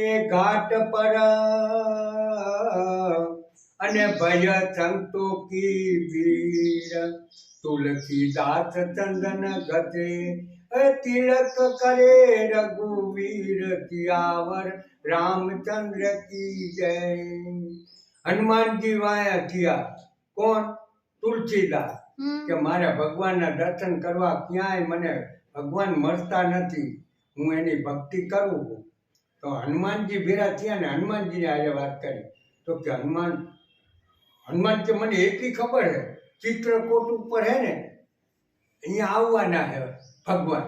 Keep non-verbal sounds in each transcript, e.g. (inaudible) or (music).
એ ઘાટ પર. અને ભય સંતોકી વીર તુલસીદાસ ચંદન ગતે એ તિલક કરે રઘુવીર કિયાવર રામચંદ્ર કી જય. હનુમાનજી વાયા થયા. કોણ? તુલસીદાસ. કે મારે ભગવાનના દર્શન કરવા ક્યાંય મને ભગવાન મળતા નથી. હું એની ભક્તિ કરું છું. તો હનુમાનજી ભેરા થયા ને હનુમાનજીને આજે વાત કરી. તો કે હનુમાન હનુમાન કે મને એટલી ખબર છે ચિત્રકોટ ઉપર હે ને, અહીંયા આવવાના હે ભગવાન.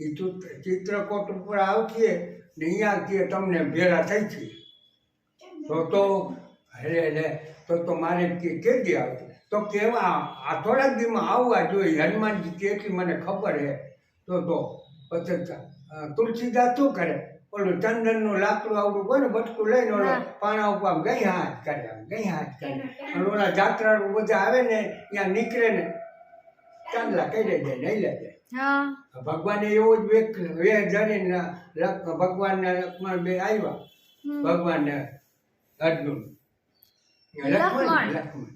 એ ચિત્ર- ચિત્રકોટ ઉપર આવતીએ ને અહીંયા કે તમને ભેરા થઈ છે. તો તો હરે હરે તો તો મારે કે કેદી આવતી તો કેવા આ થોડાક દીમાં આવવા જોઈએ. હનુમાનજી કે મને ખબર હે. તો તો, પછી તુલસીદાસ શું કરે? ઓલું ચંદનનું લાકડું આવડું હોય ને બટકું લઈને ઓલો પાણા ઉપર ગઈ હાથ કરે આમ ગઈ હાથ કરે અને ઓલા જાત્રાળુ બધા આવે ને ત્યાં નીકળે ને ચાંદલા કરી દે નહીં લે ભગવાને એવો જ વેહ ધરીને ભગવાન ને લક્ષ્મણ બે આવ્યા. ભગવાન ભગવાનને અર્જુન. લક્ષ્મણ. લક્ષ્મણ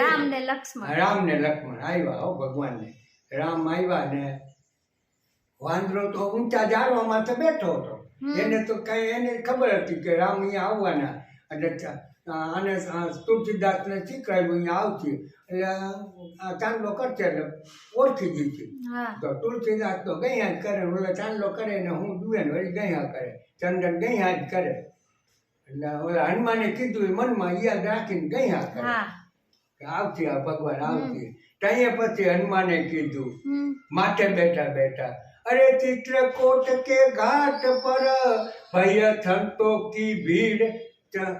રામ ને લક્ષ્મણ રામ ને લક્ષ્મણ આવ્યા હો ભગવાનને. રામ આવ્યા ને વાંદરો તો ઊંચા ઝાડવામાં તો બેઠો હતો. એને તો કઈ એને ખબર હતી કે રામ અહીંયા આવવાના. એટલે આ તુલસીદાસને શીખવાડ્યું અહીંયા આવશે. એટલે આ ચાંદલો કરશે એટલે ઓળખી દીધી તો તુલસીદાસ તો ગયા જ કરે ઓલે ચાંદલો કરે ને હું જુએ ને વળી ગયા કરે. ચંદન ગયા જ કરે. એટલે ઓલા હનુમાને કીધું એ મનમાં યાદ રાખીને ગયા કરે. આવતી આ ભગવાન આવતી તઈએ પછી હનુમાને કીધું. માથે બેઠા બેઠા અરે ચિત્રકોટ કે ઘાટ પર ભય થંતો કી ભીડ ચ-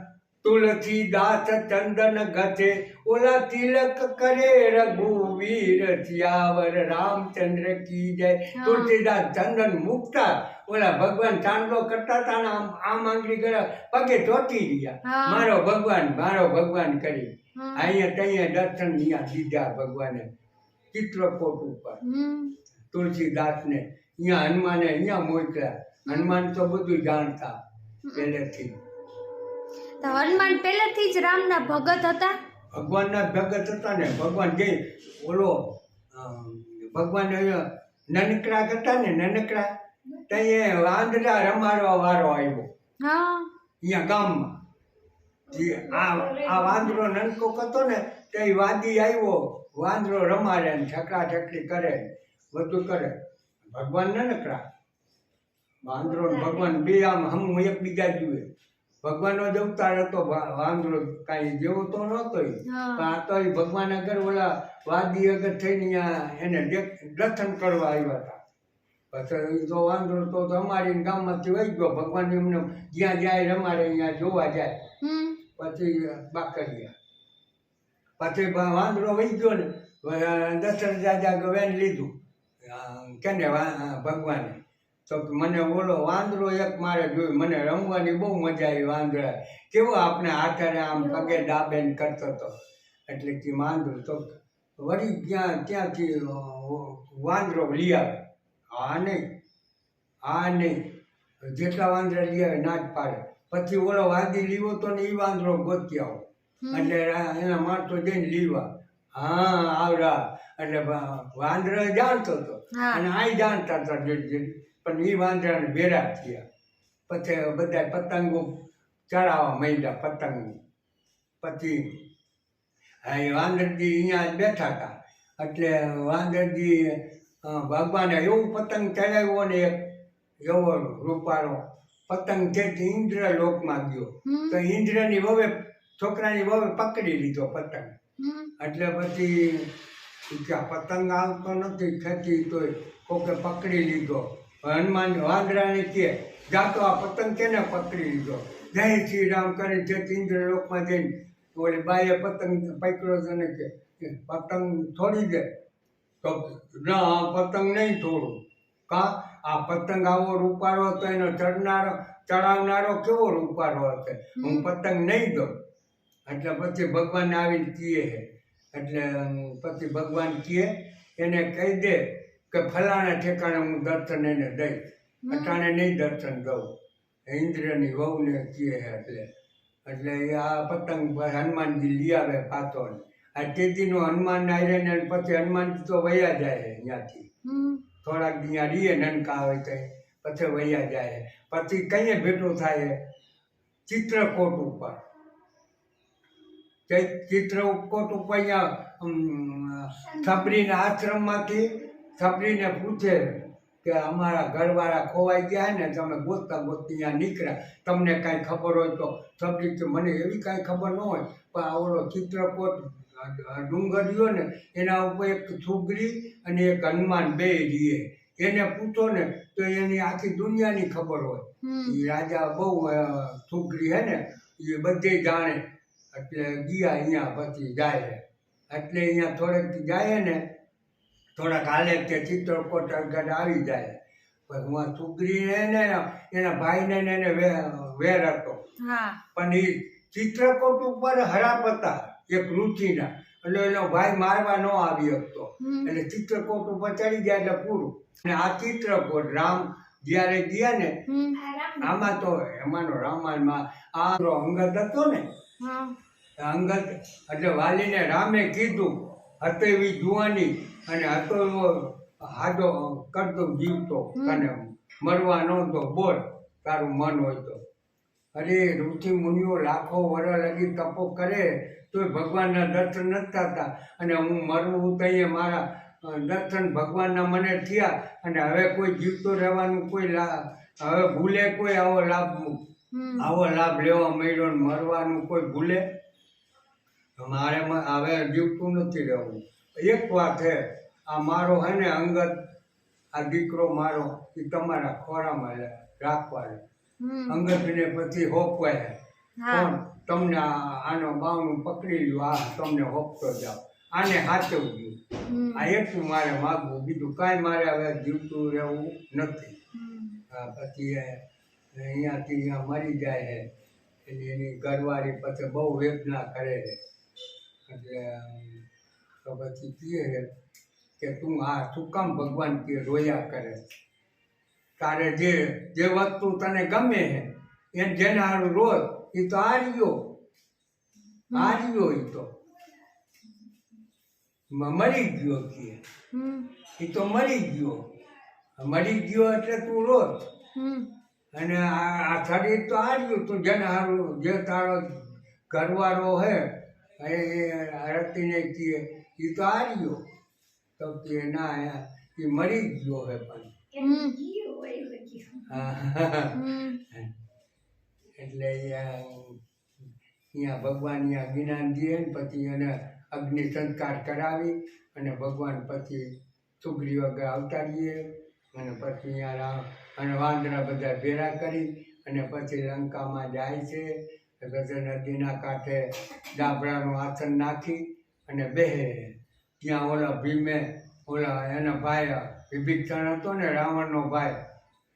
તુલસીદાસ ચંદન ગથે ઓલા તિલક કરે રઘુવીર સિયાવર રામચંદ્ર જય હા. તુલસીદાસ ચંદન મુકતા ઓલા ભગવાન ચાંદલો કરતા હતા ને આમ આમ આંગળી કર્યા પગે ચોટી ગયા મારો ભગવાન મારો ભગવાન કરી. અહીંયા ત્યાં દર્શન અહીંયા દીધા ભગવાને ચિત્રકોટ ઉપર. તુલસીદાસને અહીંયા હનુમાને અહીંયા મોકલ્યા. હનુમાન તો બધું જાણતા પહેલેથી. તો હનુમાન પહેલેથી જ રામના ભગત હતા? ભગવાનના ભગત હતા ને ભગવાન જે ઓલો ભગવાન નનકડા હતા ને નનકડા ત્યાં વાંદરા રમાડવા વારો આવ્યો. અહીંયા ગામમાં. આ આ વાંદરો નનકો હતો ને તે વાદી આવ્યો વાંદરો રમાડે ને છકડા છકડી કરે. બધું કરે. ભગવાન નનકડા વાંદરો ભગવાન બે આમ હમ એકબીજા જુએ. ભગવાનનો જ અવતાર હતો વાંદરો કાંઈ જેવો તો નહોતો આ તો ભગવાન અગર ઓલા વાદી અગર થઈને એને દર્શન કરવા આવ્યા હતા. પછી તો વાંદરો તો અમારી ગામમાંથી વહી ગયો. ભગવાન એમને જ્યાં જાય રમાડે અહીંયા જોવા જાય. પછી બાકરિયા. પછી વાંદરો વહી ગયો ને દર્શન જાજા વેન લીધું. કેને ભગવાને? તો મને ઓલો વાંદરો એક મારે જોયું મને રમવાની બહુ મજા આવી વાંદરા. કેવો આપણે હાથે આમ પગે ડાબે કરતો હતો એટલે કે વાંદરો તો વળી ત્યાં ત્યાંથી વાંદરો લઈ આવે? હા નહીં આ નહીં. જેટલા વાંદરા લઈ આવે ના જ પાડે. પછી ઓલો વાંદી લીવો તો ને એ વાંદરો ગોતી આવો. એટલે એના માણસો જઈને લીવા. હા આવડા એટલે વાંદરો જાણતો હતો હા. અને આ જાણતા હતા પણ એ વાંદરાને ભેરા થયા. પછી બધા પતંગો ચડાવવા માંડ્યા પતંગો. પછી હા એ વાંદરજી અહીંયા બેઠા હતા. એટલે વાંદરજી ભગવાને એવું પતંગ ચડાવ્યો ને એક એવો રૂપાળો પતંગ છે ઇન્દ્ર લોકમાં ગયો. તો ઇન્દ્રની વવે છોકરાની વવે પકડી લીધો પતંગ. એટલે પછી આ પતંગ આવતો નથી ખેંચી તોય કોકે પકડી લીધો. હનુમાન વાંદરાને કે જાતો આ પતંગ કેને પકડી લીધો? જય શ્રી રામ કરે જે ઇન્દ્ર લોકમાં જઈને. ઓલી બાઈએ પતંગ પકડ્યો છે ને કે પતંગ છોડી દે. તો ના પતંગ નહીં છોડું કા? આ પતંગ આવો રૂપાળો હતો એનો ચડનારો ચડાવનારો કેવો રૂપાળો હતો? હું પતંગ નહીં દઉં. એટલે પછી ભગવાન આવીને કીએ એટલે પછી ભગવાન કહે એને કહી દે કે ફલાણા ઠેકાણે હું દર્શન એને દઈશ અટાણે નહીં દર્શન દઉં. ઇન્દ્રની વહુને કહે એટલે. એટલે આ પતંગ હનુમાનજી લઈ આવે પાછો આ તેજીનો હનુમાન આવીને ને પછી હનુમાનજી તો વયા જાય અહીંયાથી થોડાક અહીંયા રીએ નનકા હોય તો પછી વયા જાય પછી કઈ ભેટો થાય ચિત્રકોટ ઉપર. ચિત્રકોટ ઉપર અહીંયા સબરીના આશ્રમમાંથી છપરીને પૂછે કે અમારા ઘરવાળા ખોવાઈ ગયા ને તમે ગોતતા ગોતતી અહીંયા નીકળ્યા. તમને કાંઈ ખબર હોય તો સબરી કે મને એવી કાંઈ ખબર ન હોય પણ આવડો ચિત્રકોટ ડુંગર રહ્યો ને એના ઉપર એક છોકરી અને એક હનુમાન બે રીએ. એને પૂછો ને તો એની આખી દુનિયાની ખબર હોય. એ રાજા બહુ છોકરી હે ને એ બધે જાણે. એટલે ગયા અહીંયા પછી જાય એટલે અહીંયા થોડેક જાય ને થોડાક હાલે કે ચિત્રકોટ આગળ આવી જાય. પણ હું છોકરીને ને એના ભાઈને ને એને વેર હતો પણ એ ચિત્રકોટ ઉપર હરાપ હતા એક ઋષિના એટલે એનો ભાઈ મારવા ન આવી શકતો. એટલે ચિત્રકોટ ઉપર ચડી ગયા એટલે પૂરું. અને આ ચિત્રકોટ રામ જ્યારે ગયા ને આમાં તો એમાંનો રામાયણમાં આ અંગત હતો ને હા અંગદ એટલે વાલીને રામે કીધું હતો એવી જુવાની અને હતો એવો હાજો કરતો જીવતો. અને મરવા નહોતો બોલ તારું મન હોય તો. અરે ઋષિ મુનિઓ લાખો વર લગી તપો કરે તોય ભગવાનના દર્શન નથી થતા. અને હું મરવું તઈએ મારા દર્શન ભગવાનના મને થયા. અને હવે કોઈ જીવતો રહેવાનું કોઈ લાભ હવે ભૂલે કોઈ આવો લાભ આવો લાભ લેવા મળ્યો મરવાનું કોઈ ભૂલે? મારે હવે જીવતું નથી રહેવું એક વાત છે આ મારો હે ને અંગત આ દીકરો મારો એ તમારા ખોરામાં રાખવા અંગતને પછી હોપવાય કોણ તમને આનો બાવનું પકડી લ્યો આ તમને હોપતો જાઓ આને હાચવજો હમ. આ એટલું મારે માગવું. બીજું કાંઈ મારે હવે જીવતું રહેવું નથી. આ પછી અહીંયાથી અહીંયા મરી જાય છે. એટલે એની ઘરવાળી પછી બહુ વેદના કરે છે. એટલે તો પછી કહે છે કે તું આ શું કામ ભગવાન કે રોયા કરે તારે જે જે વસ્તુ તને ગમે છે એ જેને હારું રોજ એ તો હાર્યો. હાર્યો એ તો. મરી ગયો કે. હમ. એ તો મરી ગયો. મરી ગયો એટલે તું રોજ. અને આ આ શરીર તો હાર્યું તું જેને હારું જે તારો ઘરવાળો હે એ આરતીને કહે એ તો હાર્યો તો કે ના એ મરી જ ગયો હે પણ. એટલે અહીંયા અહીંયા ભગવાન અહીંયા જ્ઞાન દે ને પછી એને અગ્નિ સંસ્કાર કરાવી અને ભગવાન પછી સુગ્રી વગર અવતારીએ અને પછી અહીંયા અને વાંદરા બધા ભેરા કરી અને પછી લંકામાં જાય છે. પછી નદીના કાંઠે ડાબરાનું આસન નાખી અને બેહે ત્યાં ઓલા ભીમે ઓલા એના ભાઈ વિભીષણ હતો ને રાવણનો ભાઈ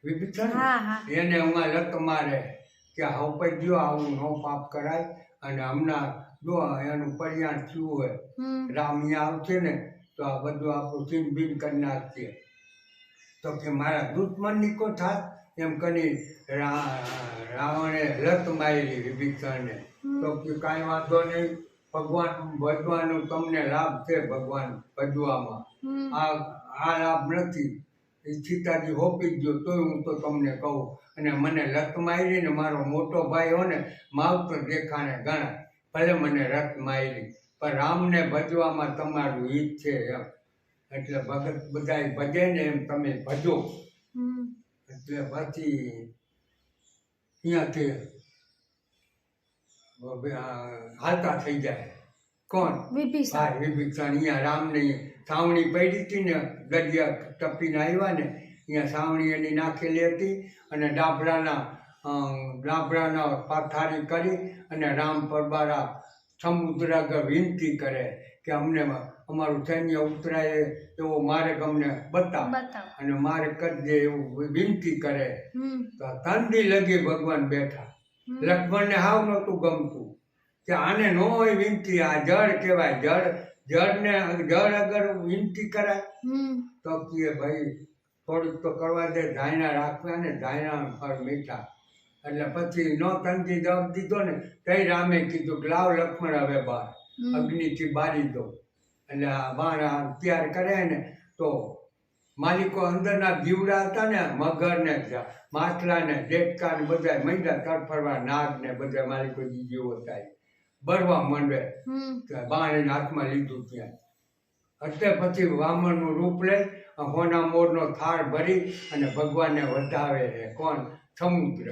વિભીષણ હા હા. એને હમણાં લત મારે. કે હવે ગયો આવું નો પાપ કરાય. અને હમણાં જો એનું પરિણામ થયું હોય રામ અહીંયા આવશે ને તો આ બધું આપણું છીન ભીન કરી નાખીએ. તો કે મારા દુશ્મનની નીકો થાત? એમ કરી રાવણે લત મારી વિભીષણને. તો કાંઈ વાંધો નહીં ભગવાન ભજવાનું તમને લાભ છે ભગવાન ભજવામાં. આ આ લાભ નથી. સીતાજી હોપી ગયો તોય હું તો તમને કહું. અને મને લત મારી ને મારો મોટો ભાઈ હો ને માવતર દેખાને ગણાય. ભલે મને રત મારી પણ રામને ભજવામાં તમારું હિત છે એમ. એટલે ભગત બધા ભજે ને એમ તમે ભજો. એટલે પછી અહીંયાથી હાલતા થઈ જાય. કોણ? હા વિભીષણ. અહીંયા રામની સાવણી પડી હતી ને દરિયા ટપીને આવ્યા ને અહીંયા સાવણી એની નાખેલી હતી અને ડાબરાના ડાબરાના પાથારી કરી અને રામ પરબારા સમુદ્ર વિનંતી કરે. કે અમને અમારું સૈન્ય ઉતરાય એવો માર્ગ અમને બતાવ. અને મારે કરી દે એવું વિનંતી કરે. તો તંદી લગી ભગવાન બેઠા. લક્ષ્મણ લક્ષ્મણને હાવ નહોતું ગમતું કે આને ન હોય વિનંતી આ જળ કહેવાય જળ. જળને જળ અગર વિનંતી કરાય તો કે ભાઈ થોડુંક તો કરવા દે ધાયણા રાખવા ને ધાયણા ફળ મીઠા. એટલે પછી નો તંદી જવાબ દીધો ને તઈ રામે કીધું કે લાવ લક્ષ્મણ હવે બહાર. અગ્નિથી બારી દો. એટલે આ વાણ તૈયાર કરે ને તો માલિકો અંદરના જીવડા હતા ને મગર ને જા- માછલા ને ડેટકા ને બધા મૈદા તરફરવા નાગ ને બધા માલિકો જીવો હતા બરવા માંડે બાણ હાથમાં લીધું ત્યાં. એટલે પછી વામનનું રૂપ લઈ હોના મોરનો થાળ ભરી અને ભગવાનને વધાવે છે. કોણ? સમુદ્ર.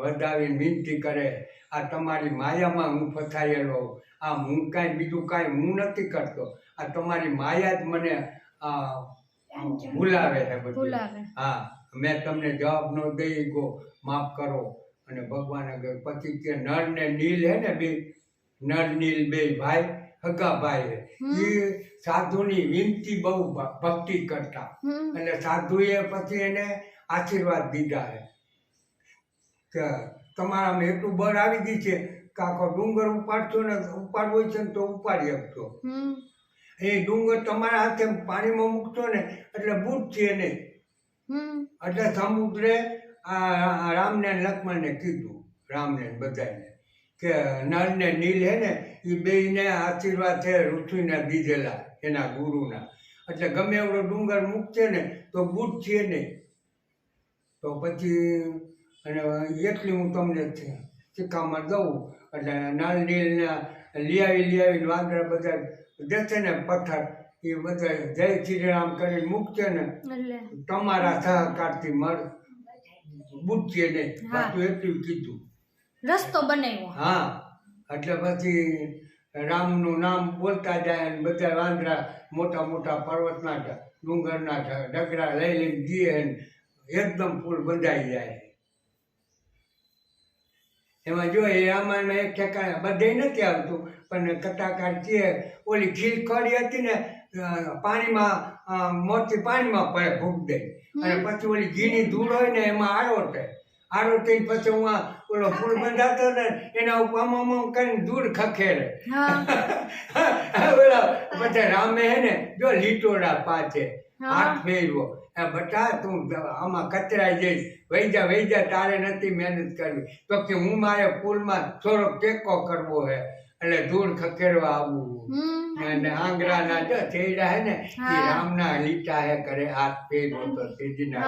વધાવીને વિનંતી કરે આ તમારી માયામાં હું ફસાયેલો આ હું કાંઈ બીજું કાંઈ હું નથી કરતો. આ તમારી માયા જ મને ભૂલાવે છે બધું. હા મેં તમને જવાબ ન દઈ ગો માફ કરો. અને ભગવાન પછી કે નર ને નીલ હે ને બે નર નીલ બે ભાઈ હગા ભાઈ હે. હમ. એ સાધુની વિનંતી બહુ ભક્તિ કરતા. એટલે સાધુએ પછી એને આશીર્વાદ દીધા હે કે તમારામાં એટલું બળ આવી ગયું છે. કે આખો ડુંગર ઉપાડશો ને ઉપાડવો છે ને તો ઉપાડી શકશો એ ડુંગર તમારા હાથે પાણીમાં મૂકશો ને એટલે બુટ છે ને. એટલે સમુદ્રે આ રામને લક્ષ્મણને કીધું રામને બધાને કે નર ને નીલ હે ને એ બેયને આશીર્વાદ છે ઋષિને દીધેલા એના ગુરુના. એટલે ગમે એવડો ડુંગર મૂકશે ને તો બુટ છે ને. તો પછી અને એટલી હું તમને છે- શિખામણ દઉં એટલે નળ નીલને લઈ આવી લઈ આવીને વાંદરા બધા દેશે ને પથ્થર. એ બધા જય શ્રી રામ કરીને મૂકશે ને તમારા સહકારથી મળ બુટશે ને. પાછું એટલું કીધું. રસ્તો બનાવ્યો. હા. એટલે પછી રામનું નામ બોલતા જાય અને બધા વાંદરા મોટા મોટા પર્વતના ડુંગરના ઢગલા લઈ લઈને જઈએ ને એકદમ ફૂલ બંધાઈ જાય. એમાં જો એ રામાયણમાં એક ઠેકાણે બધે નથી આવતું પણ કટાકાર છે ઓલી ખીલ કડી હતી ને પાણીમાં મોતી પાણીમાં પડે ભૂખ દે. અને પછી ઓલી ઘીની ધૂળ હોય ને એમાં આરોટે આરોટી પછી હું ઓલો ફૂલ બંધાતો ને એના ઉપર આમ આમ આમ કરીને ધૂળ ખખેડે. (laughs) ઓલા પછી રામે હે ને જો લીટોડા પાછે. હાથ ફેરવો. બટા તું આમાં કચરાઈ જઈશ. વૈજા વૈજા તારે નથી મહેનત કરવી. તો કે હું મારે પુલમાં થોડોક ટેકો કરવો હે. એટલે ધૂળ ખખેડવા આવવું અને આંગળાના જો ચેડા હે ને એ. રામના લીટા હે કરે હાથ ફેરવો હોતો તેજીના